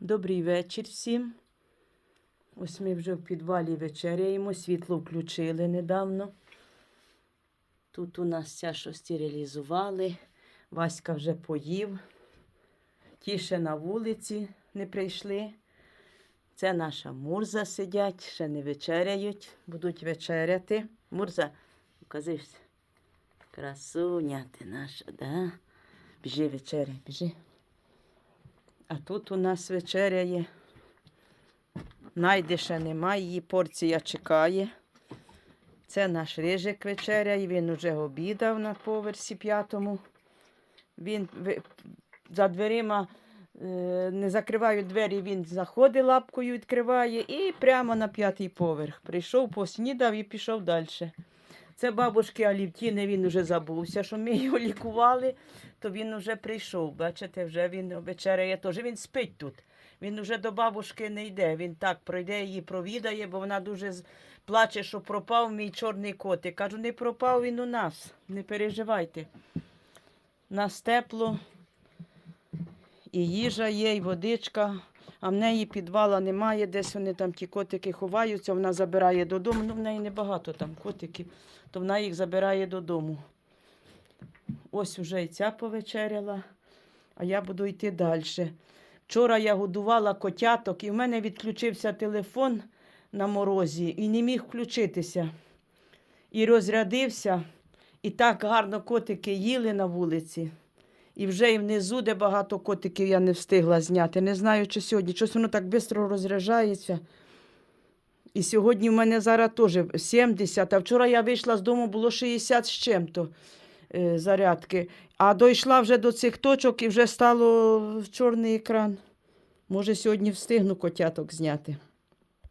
Добрий вечір всім. Ось ми вже в підвалі вечеряємо, світло включили недавно. Тут у нас ця, що стерилізували. Васька вже поїв. Ті ще на вулиці не прийшли. Це наша Мурза сидять, ще не вечеряють, будуть вечеряти. Мурза, показуєшся. Красуня ти наша, да? Біжи вечеряй, біжи. А тут у нас вечеряє. Найди ще немає, її порція чекає. Це наш рижик вечеряє, він уже обідав на поверсі п'ятому. Він за дверима е, не закривають двері, він заходить лапкою, відкриває і прямо на п'ятий поверх. Прийшов, поснідав і пішов далі. Це бабушки Алівтіни, він вже забувся, що ми його лікували, то він вже прийшов. Бачите, вже він вечеряє теж. Він спить тут. Він вже до бабушки не йде. Він так пройде її провідає, бо вона дуже плаче, що пропав мій чорний котик. Кажу, не пропав він у нас. Не переживайте. Нас тепло, і їжа є, і водичка. А в неї підвала немає, десь вони там ті котики ховаються, вона забирає додому. Ну, в неї небагато там котиків, то вона їх забирає додому. Ось вже і ця повечеряла, а я буду йти далі. Вчора я годувала котяток, і в мене відключився телефон на морозі і не міг включитися. І розрядився, і так гарно котики їли на вулиці. І вже і внизу, де багато котиків, я не встигла зняти. Не знаю, чи сьогодні. Щось воно так швидко розряджається. І сьогодні в мене зараз теж 70, а вчора я вийшла з дому, було 60 з чим-то е, зарядки. А дійшла вже до цих точок і вже стало чорний екран. Може, сьогодні встигну котяток зняти.